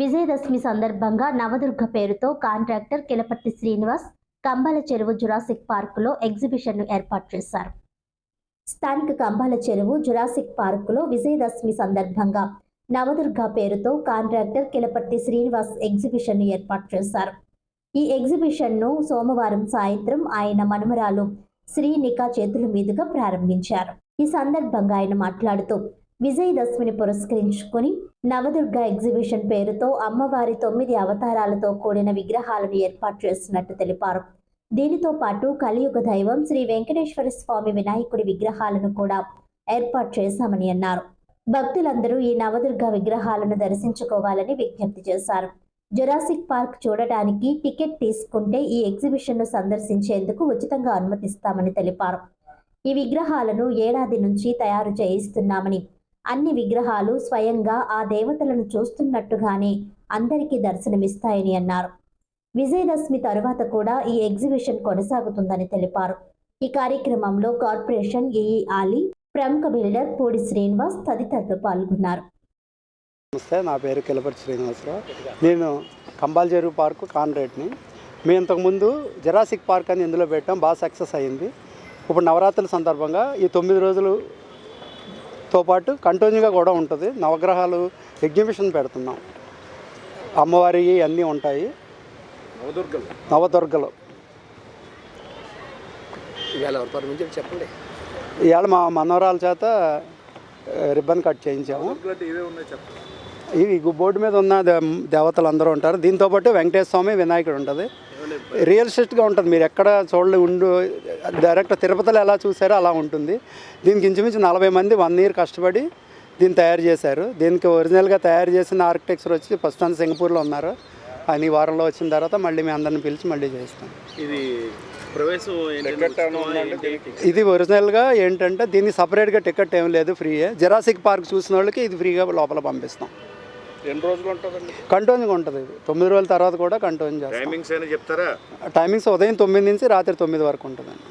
విజయదశమి సందర్భంగా నవదుర్గ పేరుతో కాంట్రాక్టర్ కిలపట్టి శ్రీనివాస్ కంబాల చెరువు జురాసిక్ పార్కులో ఎగ్జిబిషన్ను ఏర్పాటు చేశారు. స్థానిక కంబాల చెరువు జురాసిక్ పార్కులో విజయదశమి సందర్భంగా నవదుర్గ పేరుతో కాంట్రాక్టర్ కిలపట్టి శ్రీనివాస్ ఎగ్జిబిషన్ను ఏర్పాటు చేశారు. ఈ ఎగ్జిబిషన్ను సోమవారం సాయంత్రం ఆయన మనుమరాలు శ్రీనిక చేతుల మీదుగా ప్రారంభించారు. ఈ సందర్భంగా ఆయన మాట్లాడుతూ విజయదశమిని పురస్కరించుకొని నవదుర్గ ఎగ్జిబిషన్ పేరుతో అమ్మవారి తొమ్మిది అవతారాలతో కూడిన విగ్రహాలను ఏర్పాటు చేస్తున్నట్టు తెలిపారు. దీనితో పాటు కలియుగ దైవం శ్రీ వెంకటేశ్వర స్వామి వినాయకుడి విగ్రహాలను కూడా ఏర్పాటు చేశామని అన్నారు. భక్తులందరూ ఈ నవదుర్గ విగ్రహాలను దర్శించుకోవాలని విజ్ఞప్తి చేశారు. జురాసిక్ పార్క్ చూడటానికి టికెట్ తీసుకుంటే ఈ ఎగ్జిబిషన్ను సందర్శించేందుకు ఉచితంగా అనుమతిస్తామని తెలిపారు. ఈ విగ్రహాలను ఏడాది నుంచి తయారు చేయిస్తున్నామని అన్ని విగ్రహాలు స్వయంగా ఆ దేవతలను చూస్తున్నట్టుగానే అందరికీ దర్శనమిస్తాయని అన్నారు. విజయదశమి తరువాత కూడా ఈ ఎగ్జిబిషన్ కొనసాగుతుందని తెలిపారు. ఈ కార్యక్రమంలో కార్పొరేషన్ ఏఈ ఆలీ ప్రముఖ బిల్డర్ పూడి శ్రీనివాస్ తదితరులు పాల్గొన్నారు. నమస్తే నా పేరు కిలపతి శ్రీనివాసరావు. నేను కంబాల్ చెరువు పార్కు కాన్రేట్ని మేము ఇంతకుముందు జరాసిక్ పార్క్ అని ఇందులో పెట్టాం బాగా సక్సెస్ అయ్యింది ఇప్పుడు నవరాత్రుల సందర్భంగా ఈ తొమ్మిది రోజులు రోజులుతో పాటు కంటిన్యూగా కూడా ఉంటుంది. నవగ్రహాలు ఎగ్జిబిషన్ పెడుతున్నాం. అమ్మవారి అన్నీ ఉంటాయి. నవదుర్గలు. నవదుర్గలు. చెప్పండి. ఇవాళ మా మనవరాల చేత రిబ్బన్ కట్ చేయించాము. ఇవే బోర్డు మీద ఉన్న దే- దేవతలు అందరూ ఉంటారు. దీంతో పాటు వెంకటేశ్వర స్వామి వినాయకుడు ఉంటుంది. రియలిస్టిక్గా ఉంటుంది. మీరు ఎక్కడ చూడలే ఉండు డైరెక్ట్ తిరుపతిలో ఎలా చూసారో అలా ఉంటుంది. దీనికి ఇంచుమించు నలభై మంది వన్ ఇయర్ కష్టపడి దీన్ని తయారు చేశారు. దీనికి ఒరిజినల్గా తయారు చేసిన ఆర్కిటెక్చర్ వచ్చి ఫస్ట్ అంతా సింగపూర్లో ఉన్నారు. ఈ వారంలో వచ్చిన తర్వాత మళ్ళీ మీ అందరిని పిలిచి మళ్ళీ చేస్తాం. ఇది ఇది ఒరిజినల్గా ఏంటంటే దీన్ని సపరేట్గా టికెట్ ఏం లేదు ఫ్రీయే. జెరాసిక్ పార్క్ చూసిన వాళ్ళకి ఇది ఫ్రీగా లోపల పంపిస్తాం. ఎన్ని రోజులు ఉంటుందండి? కంటిన్యూగా ఉంటుంది ఇది. తొమ్మిది రోజుల తర్వాత కూడా కంటిన్యూ చేస్తాం. టైమింగ్స్ అయినా చెప్తారా? టైమింగ్స్ ఉదయం తొమ్మిది నుంచి రాత్రి తొమ్మిది వరకు ఉంటుందండి.